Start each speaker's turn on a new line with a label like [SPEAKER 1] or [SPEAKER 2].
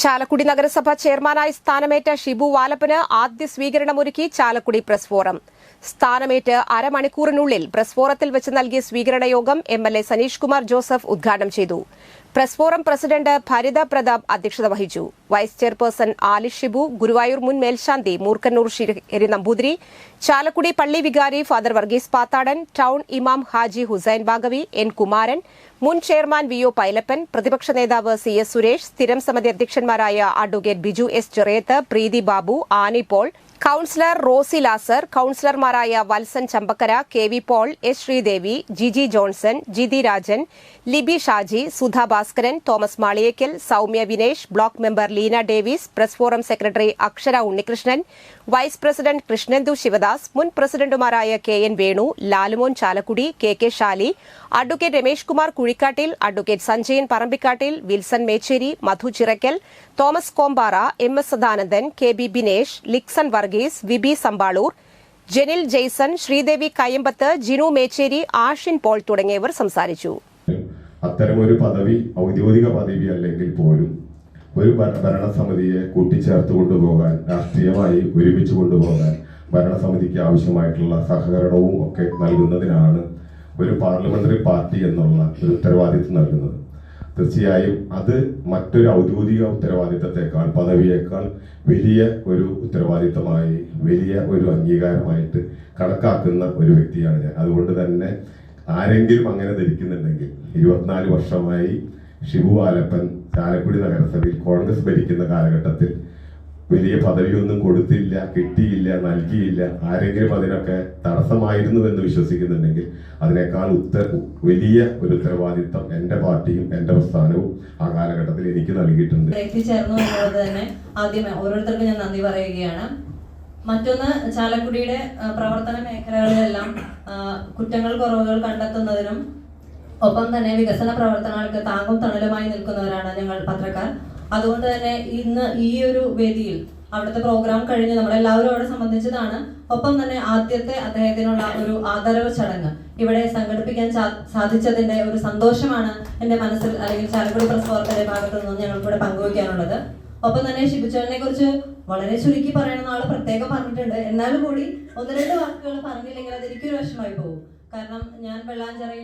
[SPEAKER 1] ചാലക്കുടി നഗരസഭ ചെയർമാനായി സ്ഥാനമേറ്റ ഷിബു വാലപ്പന് ആദ്യ സ്വീകരണമൊരുക്കി ചാലക്കുടി പ്രസ് ഫോറം. സ്ഥാനമേറ്റ് അരമണിക്കൂറിനുള്ളിൽ പ്രസ് ഫോറത്തിൽ വെച്ച് നൽകിയ സ്വീകരണ യോഗം M L A Saneesh Kumar Joseph ഉദ്ഘാടനം ചെയ്തു. Press forum president Bharitha Pratap അധ്യക്ഷത വഹിച്ചു വൈസ് ചെയർപേഴ്സൺ ആലി ഷിബു ഗുരുവായൂർ മുൻ മേൽശാന്തി മൂർക്കന്നൂർ ശിരി നമ്പൂതിരി ചാലക്കുടി പള്ളി വികാരി ഫാദർ വർഗീസ് പാത്താടൻ ടൌൺ ഇമാം ഹാജി ഹുസൈൻ ബാഗവി എൻ കുമാരൻ മുൻ ചെയർമാൻ വി ഒ പൈലപ്പൻ പ്രതിപക്ഷ നേതാവ് സി എസ് സുരേഷ് സ്ഥിരം സമിതി അധ്യക്ഷന്മാരായ advocate Biju S Cheriyath Preethi Babu Annie Paul councillor Rosy Lazar കൌൺസിലർമാരായ Valsan Chambakkara K V Paul S Sreedevi Jiji Johnson Jithi Rajan Libi Shaji Sudha Bhaskaran Thomas Maliyekkal Soumya Vinesh block member Leena Davis press forum secretary Akshara Unnikrishnan vice president Krishnendu Sivadas മുൻ പ്രസിഡന്റുമാരായ K N Venu Lalumon Chalakudy K K Shali advocate Ramesh Kumar Kuzhikattil advocate Sanjayan Parambikattil Wilson Mechery Madhu Chirakkal Thomas Kombara M S Sadanandan K B Binesh Lixon Varghese V B Sampalur Jenil Jaison Sreedevi Kaiyampath Jinu Mechery Ashin Paul തുടങ്ങിയവർ സംസാരിച്ചു.
[SPEAKER 2] അത്തരമൊരു പദവി ഔദ്യോഗിക പദവി അല്ലെങ്കിൽ പോലും ഒരു ഭര- ഭരണസമിതിയെ കൂട്ടിച്ചേർത്ത് കൊണ്ടുപോകാൻ രാഷ്ട്രീയമായി ഒരുമിച്ച് കൊണ്ടുപോകാൻ ഭരണസമിതിക്ക് ആവശ്യമായിട്ടുള്ള സഹകരണവും ഒക്കെ നൽകുന്നതിനാണ് ഒരു പാർലമെന്ററി പാർട്ടി എന്നുള്ള ഒരു ഉത്തരവാദിത്വം നൽകുന്നത്. തീർച്ചയായും അത് മറ്റൊരു ഔദ്യോഗിക ഉത്തരവാദിത്തത്തെക്കാൾ പദവിയേക്കാൾ വലിയ ഒരു ഉത്തരവാദിത്തമായി വലിയ ഒരു അംഗീകാരമായിട്ട് കണക്കാക്കുന്ന ഒരു വ്യക്തിയാണ് ഞാൻ. അതുകൊണ്ട് തന്നെ ആരെങ്കിലും അങ്ങനെ ധരിക്കുന്നുണ്ടെങ്കിൽ ഇരുപത്തിനാല് വർഷമായി ഷിബു ആലപ്പൻ ചാലക്കുടി നഗരസഭയിൽ കോൺഗ്രസ് ഭരിക്കുന്ന കാലഘട്ടത്തിൽ വലിയ പദവിയൊന്നും കൊടുത്തില്ല കിട്ടിയില്ല നൽകിയില്ല. ആരെങ്കിലും അതിനൊക്കെ തടസ്സമായിരുന്നു എന്ന് വിശ്വസിക്കുന്നുണ്ടെങ്കിൽ അതിനേക്കാൾ ഉത്തര വലിയ ഒരു ഉത്തരവാദിത്തം എന്റെ പാർട്ടിയും എന്റെ പ്രസ്ഥാനവും ആ കാലഘട്ടത്തിൽ എനിക്ക് നൽകിയിട്ടുണ്ട്.
[SPEAKER 3] എത്തിച്ചേർന്നു എന്നുള്ളത് തന്നെ ആദ്യമേ ഓരോരുത്തർക്കും ഞാൻ നന്ദി പറയുകയാണ്. മറ്റൊന്ന് ചാലക്കുടിയുടെ പ്രവർത്തന മേഖലകളിലെല്ലാം കുറ്റങ്ങൾ കുറവുകൾ കണ്ടെത്തുന്നതിനും ഒപ്പം തന്നെ വികസന പ്രവർത്തനങ്ങൾക്ക് താങ്ങും തണലുമായി നിൽക്കുന്നവരാണ് ഞങ്ങൾ പത്രക്കാർ. അതുകൊണ്ട് തന്നെ ഇന്ന് ഈ ഒരു വേദിയിൽ അവിടുത്തെ പ്രോഗ്രാം കഴിഞ്ഞ് നമ്മളെല്ലാവരും അവിടെ സംബന്ധിച്ചതാണ്. ഒപ്പം തന്നെ ആദ്യത്തെ അദ്ദേഹത്തിനുള്ള ഒരു ആദരവ് ചടങ്ങ് ഇവിടെ സംഘടിപ്പിക്കാൻ സാധിച്ചതിന്റെ ഒരു സന്തോഷമാണ് എന്റെ മനസ്സിൽ അല്ലെങ്കിൽ ചാലക്കുടി പ്രസ് വാർത്തയുടെ ഭാഗത്തു നിന്നും ഞങ്ങൾക്കിവിടെ പങ്കുവയ്ക്കാനുള്ളത്. ഒപ്പം തന്നെ ഷിബുച്ചേട്ടനെ കുറിച്ച് വളരെ ചുരുക്കി പറയണമെന്ന് ആൾ പ്രത്യേകം പറഞ്ഞിട്ടുണ്ട്. എന്നാലും കൂടി ഒന്ന് രണ്ട് വാക്കുകൾ പറഞ്ഞില്ലെങ്കിൽ അത് എനിക്കൊരു വിഷമമായി പോകും. കാരണം ഞാൻ വെള്ളാഞ്ചിറയിൽ